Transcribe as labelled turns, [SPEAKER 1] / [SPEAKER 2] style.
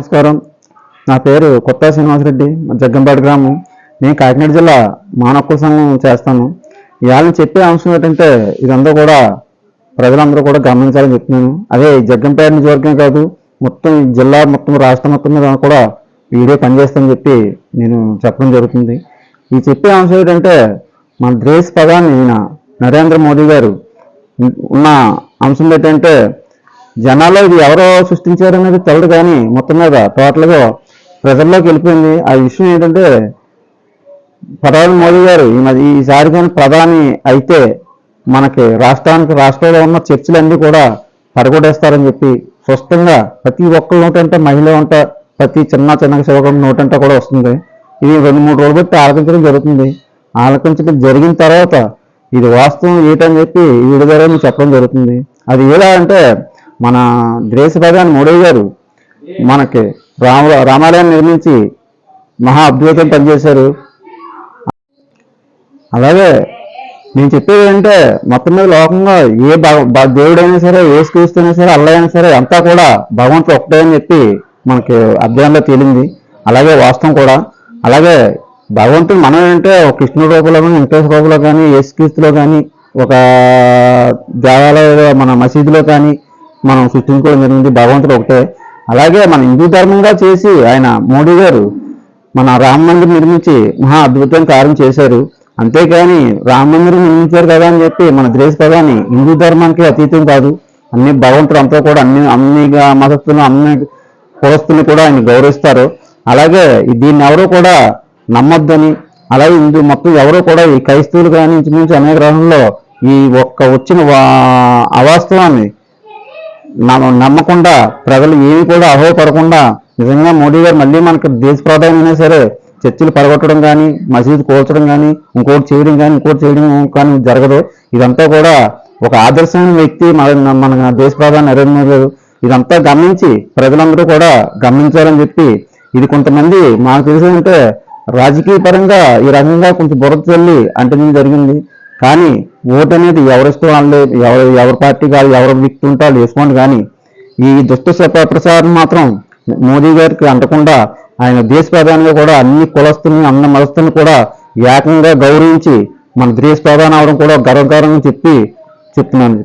[SPEAKER 1] నమస్కారం. నా పేరు కొత్త శ్రీనివాసరెడ్డి మా జగ్గంపేట గ్రామం. నేను కాకినాడ జిల్లా మానవకుల సంఘం చేస్తాను. ఇవాళ చెప్పే అంశం ఏంటంటే ఇదంతా కూడా ప్రజలందరూ కూడా గమనించాలని చెప్తున్నాను. అదే జగ్గంపేట నియోజకవర్గం కాదు మొత్తం ఈ జిల్లా మొత్తం రాష్ట్రం మొత్తం మీద కూడా వీడియో పనిచేస్తుందని చెప్పి నేను చెప్పడం జరుగుతుంది. ఈ చెప్పే అంశం ఏంటంటే మన దేశ ప్రధాని నరేంద్ర మోదీ గారు ఉన్న అంశం ఏంటంటే జనాల్లో ఇది ఎవరో సృష్టించారనేది తెలదు కానీ మొత్తం మీద టోటల్గా ప్రజల్లోకి వెళ్ళిపోయింది. ఆ విషయం ఏంటంటే ప్రధాని మోదీ గారు ఈ ఈసారి కానీ ప్రధాని అయితే మనకి రాష్ట్రానికి రాష్ట్రంలో ఉన్న చర్చలన్నీ కూడా పడగొట్టేస్తారని చెప్పి స్పష్టంగా ప్రతి ఒక్కరి నోటంటే మహిళ వంట ప్రతి చిన్న చిన్న శివకం నోటంట కూడా వస్తుంది. ఇది రెండు మూడు రోజులు బట్టి ఆలకించడం జరుగుతుంది. ఆలకించడం జరిగిన తర్వాత ఇది వాస్తవం ఏంటని చెప్పి ఈ వీడియో చెప్పడం జరుగుతుంది. అది ఎలా అంటే మన దేశ ప్రధాని మోడీ గారు మనకి రామ రామాలయాన్ని నిర్మించి మహా అద్భుతం పనిచేశారు. అలాగే నేను చెప్పేది ఏంటంటే మొత్తం మీద లోకంగా ఏ భగ- దేవుడైనా సరే ఏ క్రీస్తైనా సరే అల్లైనా సరే అంతా కూడా భగవంతుడు ఒకటే అని చెప్పి మనకి అధ్యయనంలో తేలింది. అలాగే వాస్తవం కూడా. అలాగే భగవంతుడు మనం ఏంటంటే ఒక కృష్ణుడి రూపంలో కానీ వెంకటేశ్వర రూపంలో కానీ యేసుక్రీస్తులో కానీ ఒక దేవాలయ మన మసీదులో కానీ మనం సృష్టించుకోవడం జరిగింది. భగవంతుడు ఒకటే. అలాగే మన హిందూ ధర్మంగా చేసి ఆయన మోడీ గారు మన రామ మందిర్ నిర్మించి మహా అద్భుతం కార్యం చేశారు. అంతేకాని రామ మందిరం నిర్మించారు కదా అని చెప్పి మన దేశ ప్రధాని హిందూ ధర్మానికి అతీతం కాదు. అన్ని భగవంతుడు అంతా కూడా అన్ని అన్ని మతస్థులు అన్ని కులస్తులు కూడా ఆయన గౌరవిస్తారు. అలాగే దీన్ని ఎవరు కూడా నమ్మొద్దని అలాగే హిందూ మొత్తం ఎవరు కూడా ఈ క్రైస్తవులు కానీ ఇంచుమించు అనేక గ్రహంలో ఈ ఒక్క వచ్చిన వా- అవాస్తవాన్ని నమ్మకుండా ప్రజలు ఏమి కూడా అహోపడకుండా నిజంగా మోడీ గారు మళ్ళీ మనకు దేశ ప్రాధాన్యమైనా సరే చర్చిలు పడగొట్టడం కానీ మసీదు కూల్చడం కానీ ఇంకోటి చేయడం కానీ ఇంకోటి చేయడం కానీ జరగదు. ఇదంతా కూడా ఒక ఆదర్శమైన వ్యక్తి మన మన దేశ ప్రధాని నరేంద్ర మోదీ గారు. ఇదంతా గమనించి ప్రజలందరూ కూడా గమనించాలని చెప్పి ఇది కొంతమంది మాకు తెలిసిందంటే రాజకీయ పరంగా ఈ రకంగా కొంచెం బురద చల్లి అంటే జరిగింది. కానీ ఓటు అనేది ఎవరిస్తూ అనలేదు ఎవరు ఎవరి పార్టీ కాదు ఎవరు వ్యక్తి ఉంటారు వేసుకోండి కానీ ఈ దుష్ట శప ప్రచారం మాత్రం మోదీ గారికి అంటకుండా ఆయన దేశ ప్రధానిగా కూడా అన్ని కులస్తుల్ని అన్న మతస్థుల్ని కూడా ఏకంగా గౌరవించి మన దేశ ప్రధాని అవడం కూడా గర్వకారంగా చెప్పి చెప్తున్నాను.